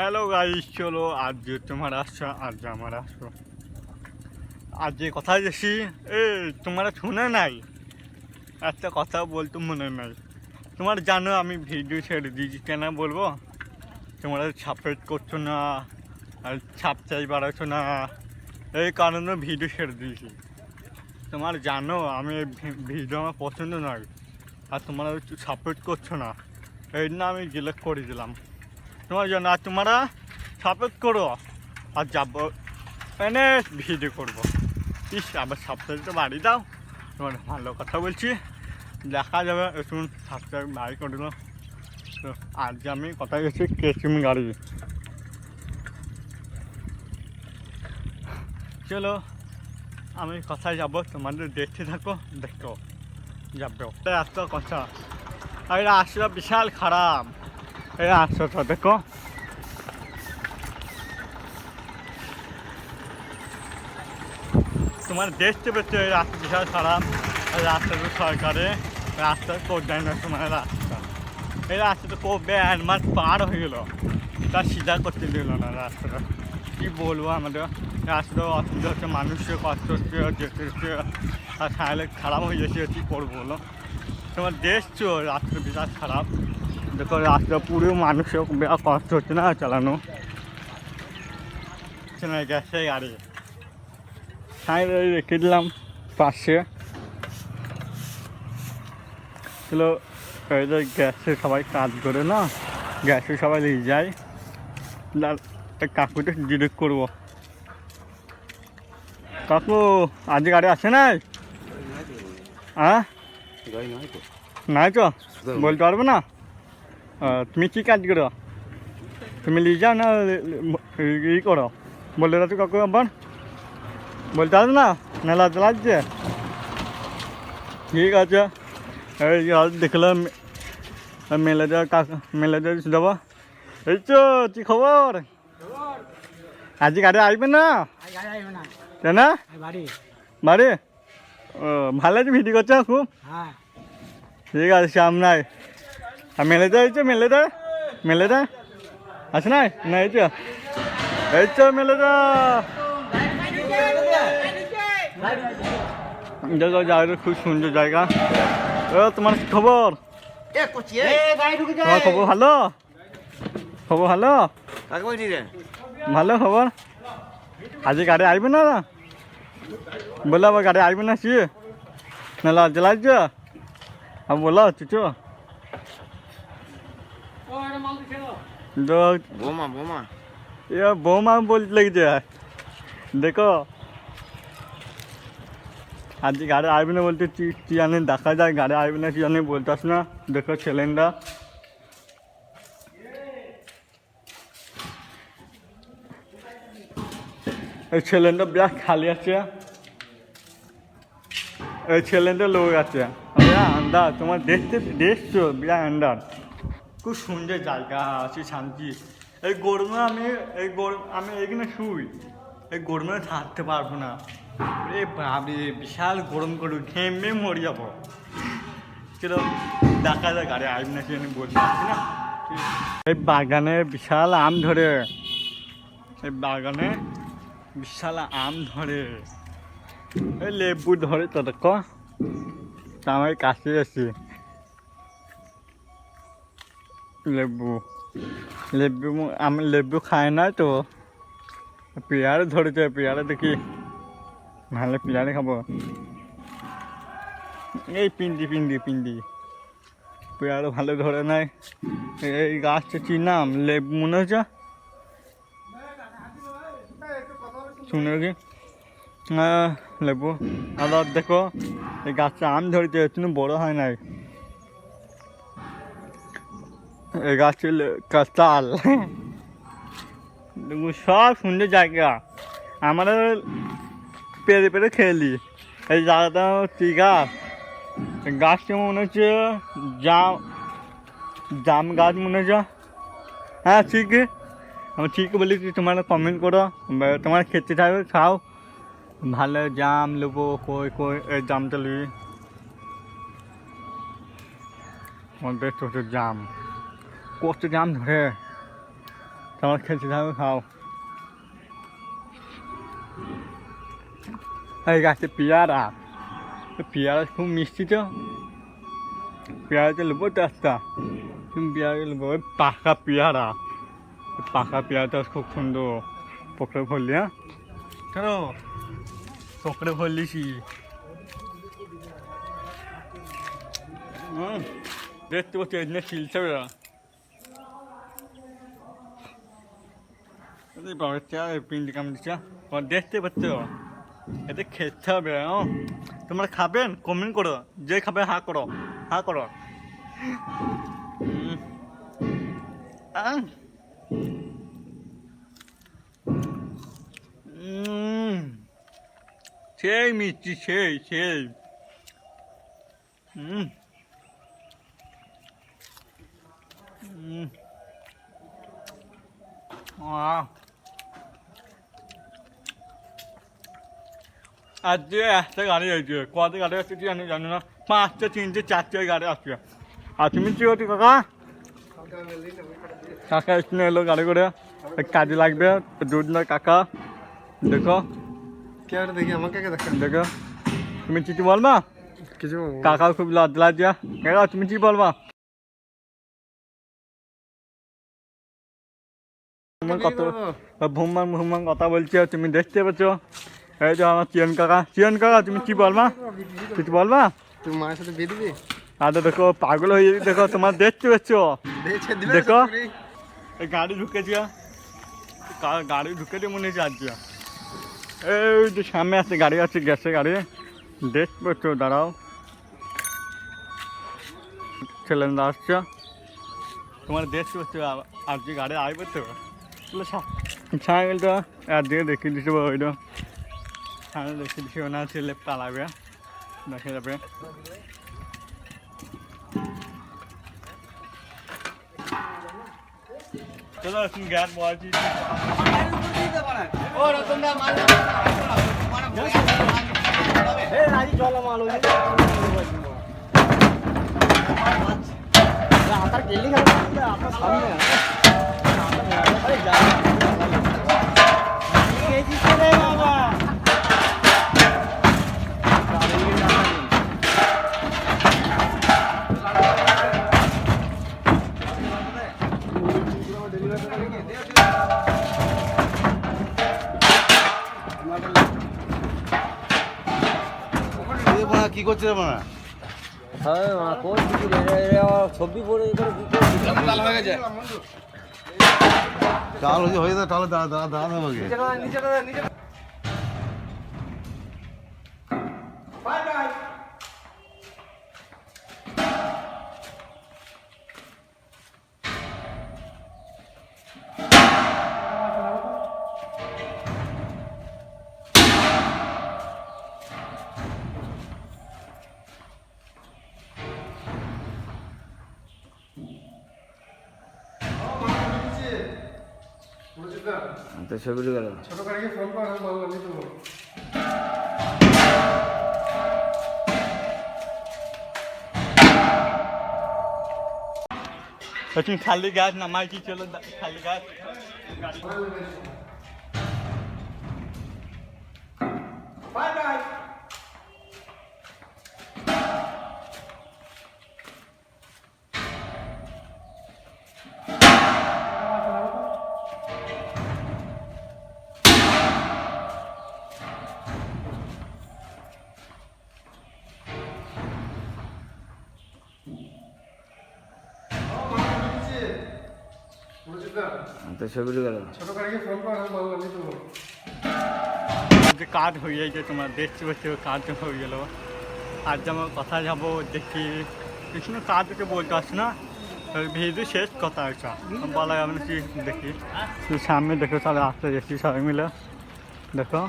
Hello guys চলো, আজ তোমার আসছো আজ আমার আসছো আজ যে কথা যাচ্ছি এ, তোমরা শুনে নাই? একটা কথা বলতে মনে নাই। তোমার জানো, আমি ভিডিও ছেড়ে দিয়েছি, কেন বলব? তোমরা সাপোর্ট করছ না, আর ছাপ চাই বাড়াচ্ছ না, এই কারণে ভিডিও ছেড়ে দিয়েছি। তোমার জানো, আমি ভিডিও আমার পছন্দ নয়, আর তোমরা সাপোর্ট করছ না। এই জন্য আমি ডিলেট করে দিলাম। তোমার জন্য আর তোমরা সাপোর্ট করো। আর যাব এনে ভিডিও করব। ইস আবার সাবস্ক্রাইবটা বাড়ি দাও। তোমার ভালো কথা বলছি। দেখা যাবে একটু সাবস্ক্রাইব বাড়ি করে দিল তো আজ আমি কথা গেছি কেসিম গাড়ি। চলো, আমি কোথায় যাব তোমাদের দেখতে থাকো, দেখো। যাবে তাই একটা কথা। আর এটা রাস্তা বিশাল খারাপ। এই রাস্তাটা দেখো। তোমার দেখতে পেতে এই রাস্তা বিশাল খারাপ রাস্তাটা সরকারে, রাস্তা কোথায় না তোমার রাস্তা। এই রাস্তাটা কবে এক মাস পার হয়ে গেল। তা সিধা করতে দিল না রাস্তাটা। কি বলব আমাদের? রাস্তাটা অসুবিধা হচ্ছে, মানুষের কষ্ট হচ্ছে, যেতে হচ্ছে, আর খারাপ হয়ে যাচ্ছে, কী করব বলো? তোমার দেখছ রাস্তা বিশাল খারাপ। দেখো রাস্তা পুরো মানুষের বিরাট কষ্ট হচ্ছে না চালানো। চেনা গেছে গাড়ি। সাইড রেখে দিলাম পাশে। চলো এই যে গ্যাসে সবাই কাজ করে না গ্যাসে সবাই নিয়ে যায়। কাকুটা ডিরেক্ট করব। কাকু আজ গাড়ি আছে নাই? হ্যাঁ? নাই তো। বলতে পারব না? তুমি কি কাজ করো? তুমি নিয়ে যাও না ই করো? বলে দাও তো কাকু আবার? বলতে পারবে না? মেলা চালাচ্ছে ঠিক আছে। এই আজ দেখলাম মেলাদের কাকা মেলাদের যাব এই তো কি খবর? আজ গাড়ি আসবে না? কেন বাড়ি। বাড়ি? ও ভালো আছে ভিডিও করছ খুব? হ্যাঁ। ঠিক আছে সামনায় আর মেলে দেয় এই তো মেলে দেয় মেলে দেয় আছে নাই না এই তো এই তো মেলে দেয় জায়গা খুব সুন্দর জায়গা ও তোমার কি খবর তোমার খবর ভালো খবর ভালো ভালো খবর আজ গাড়ি আসবে না বলল আবার গাড়ি আসবে না কি না লাজ লাগছে আর বলো চুচো তো বোমা বৌমা। বলতে লেগেছে। দেখো। আজকে গাড়ি আসবে না বলতে কি জানি দেখা যায়। গাড়ি আসবে না কি জানি বলতাস না। দেখো ছেলেনরা এই ছেলেনটা বিরাট খালি আছে। এই ছেলেনটা লোক আছে আন্দাজ। তোমার দেখতে দেখছ? বিরাট আন্দাজ। খুব সুন্দর জায়গা আছে, শান্তি। এই গরমে আমি, এই গরম আমি এখানে শুই। এই গরমে থাকতে পারব না। এ বাবরে বিশাল গরম করে ঘেমে মরে যাব চলো দেখা যায়, গাড়ি আসবে না সেখানে বলতে না। এই বাগানে বিশাল আম ধরে। এই বাগানে বিশাল আম ধরে। এই লেবু ধরে তো দেখো তা আমার কাছে আছি। লেবু। লেবু আমি লেবু খাই না তো। পেয়ারা ধরেছে, পেয়ারা দেখি। ভালো পেয়ারা খাব। এই পিন্ডি পিন্ডি পিন্ডি। পেয়ারা ভালো ধরে নাই। এই গাছটা কি নাম? লেবু মনে হচ্ছে। শুনে কি লেবু। আবার দেখো, এই গাছটা আম ধরেছে একটু বড় হয় নাই। এই গাছের লে- কাঁচাল দেখো, সব সুন্দর জায়গা। আমরা পেরে পেরে খেলি। এই জায়গাটা কি গাছ? গাছটা মনে হচ্ছে জাম জাম গাছ মনে হচ্ছে। হ্যাঁ ঠিক। আমি ঠিক বলেছি তোমরা কমেন্ট করো। তোমার খেতে থাকবে খাও। ভালো জাম নেব কই কই এই জামটা নিবি আমাদের ছোটো জাম। কত জাম ধরে তোমার খেতে থাকো খাও এই গাছে পেয়ারা পেয়ারা খুব মিষ্টি তো পেয়ারাতে নেব তো তুমি পেয়ারা নেব ওই পাকা পেয়ারা পাকা পেয়ারাটা খুব সুন্দর পকড়ে ভরলি হ্যাঁ কেন পকড়ে ভরলিছি দেখতে পাচ্ছি শিলছে দেখতে পাচ্ছ এতে খেতে হবে? তোমরা খাবেন কমেন্ট করো যে খাবে হা করো হা করো। সেই মিষ্টি সেই সেই হুম হুম আহ আজকে একটা গাড়ি হয়েছে। কত গাড়ি আসছে আমি জানি না। পাঁচটা তিনটে চারটে গাড়ি আসছে আর তুমি কি হচ্ছে কাকা? কাকা এখানে এলো গাড়ি করে। কাজে লাগবে। দুধ না কাকা। দেখো। দেখি আমাকে দেখো। তুমি কিছু বলবা? কিছু কাকা খুব লজ্জা লাগছে। কাকা তুমি কি বলবা? কত ভুমমান ভুমমান কথা বলছে। তুমি দেখতে পাচ্ছ এই যে আমার চিয়ন কাকা। চিয়ন কাকা তুমি কি বলবা? কিছু বলবা? তুই মায়ের সাথে বিয়ে দিবি? আরে দেখো পাগল হয়ে যাবি। দেখো তোমার দেখতে পাচ্ছ দেখো। এই গাড়ি ঢুকেছে। গাড়ি ঢুকেছে মনে হচ্ছে আজকে এই যে সামনে আছে গাড়ি আছে গ্যাসের গাড়ি। দেখতে পাচ্ছ দাঁড়াও। ছেলেরা আসছে। তোমার দেখতে পাচ্ছ আ- আজকে গাড়ি আসবে তো সাইকেলটা একদিকে দেখিয়ে দিতে ওইটা। সামনে দেখিয়ে দিচ্ছি ওনার ছেলে পালাবে দেখা যাবে। চলো তুমি গ্যাস বলছি কি করছে রে মানা হ্যাঁ মা কোন দিকে রে রে রে ছবি পড়ে লাল হয়ে গেছে চাল হয়ে হয়ে যায় তাহলে দাঁড়া দাঁড়া দাঁড়াতে হবে তো ছবি গেল। ছোট গাড়িকে ফোন কর আমি বললাম আমি তো তুমি খালি গ্যাস নামাইছি চলো খালি গাছ। বাই গ্যাস তো ছবি গেল ছোট গাড়িকে ফোন কর আমি বললাম আমি তো। যে কাজ হয়ে যাইছে তোমার দেখছি পাচ্ছ কাজ হয়ে গেল। আজ আমার কথা যাব দেখি। কিছু না কাজ ওকে বলতে আসছে না? ভিডিও শেষ কথা একটা বলা যাবে না কি দেখি। সামনে দেখো তাহলে আসতে দেখি সবাই মিলে। দেখো।